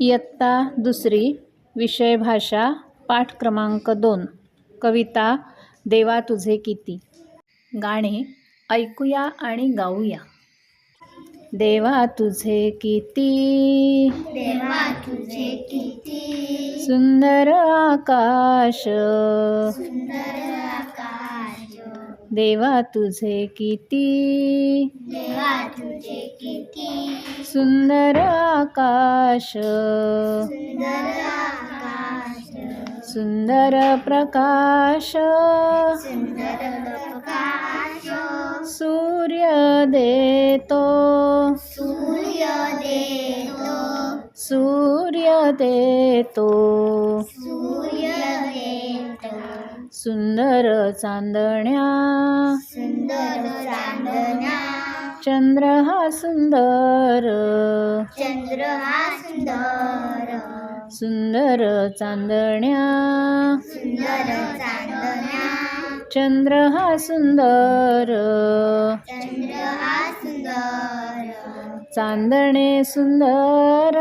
इयत्ता दुसरी विषय भाषा पाठ क्रमांक दोन कविता देवा तुझे किती. गाणे ऐकूया आणि गाऊया. देवा तुझे किती. देवा तुझे किती. सुंदर आकाश. सुंदर आकाश. देवा तुझे किती. देवा तुझे किती. सुंदर आकाश. सुंदर आकाश. सुंदर प्रकाश. सुंदर प्रकाश. सूर्य देतो. सूर्य देतो. सूर्य देतो. सूर्य देतो सुंदर चांदण्या. सुंदर चांदण्या. चंद्र हा सुंदर. चंद्र हा सुंदर. सुंदर चांदण्या. सुंदर चांदण्या. चंद्र हा सुंदर. चंद्र हा सुंदर. चांदणे सुंदर.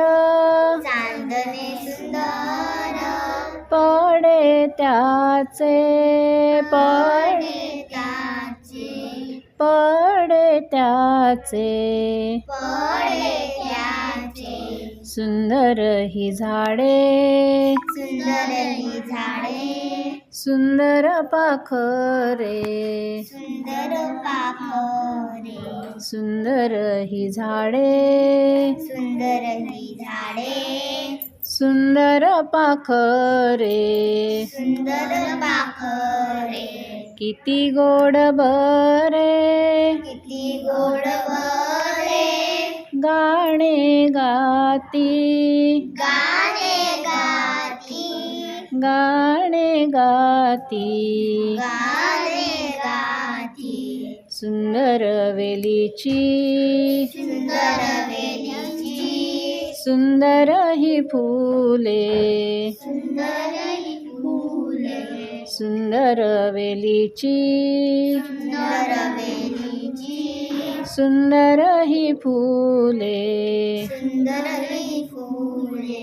चांदणे सुंदर. पडे त्याचे पडे त्याचे. पडे त्याचे. पडे त्याचे. सुंदर ही झाडे. सुंदर ही झाडे. सुंदर पाखरे. सुंदर पाखरे. सुंदर ही झाडे. सुंदर ही झाडे. सुंदर पाखरे। सुंदर पाखरे। किती गोड बरे। किती गोड वरे गाणे गाती। गाणे गाती। गाणे गाती। गाणे गाती। सुंदर वेलीची। सुंदर वेलीची सुंदर ही फुले. सुंदर ही फुले सुंदर वेलीची. सुंदर वेलीची सुंदर ही फुले. सुंदर ही फुले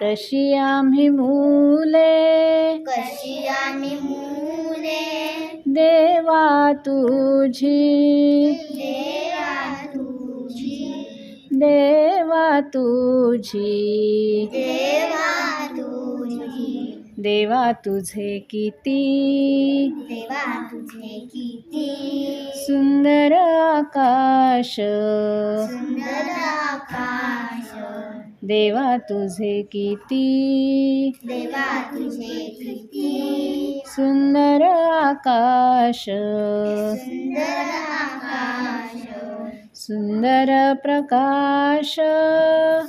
तशी आम्ही मुले कशी आम्ही मुले. देवा तुझी. तुझी. देवा तुझी. देवा तुझे किती. देवा तुझे किती. सुंदर आकाश. सुंदर आकाश. देवा तुझे किती. देवा तुझे किती. सुंदर आकाश. सुंदर आकाश. सुंदर प्रकाश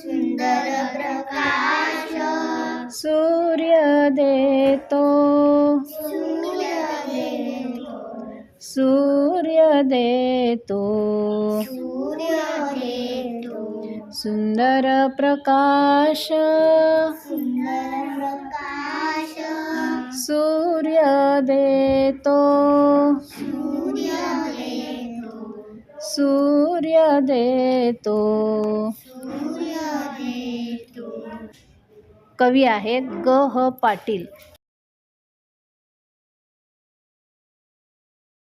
सुंदर प्रकाश सूर्य देतो सूर्य देतो सूर्य देतो सूर्य देतो सुंदर प्रकाश सुंदर प्रकाश सूर्य देतो सूर्य देतो सूर्य देतो सूर्य देतो. कवी आहेत ग ह पाटील.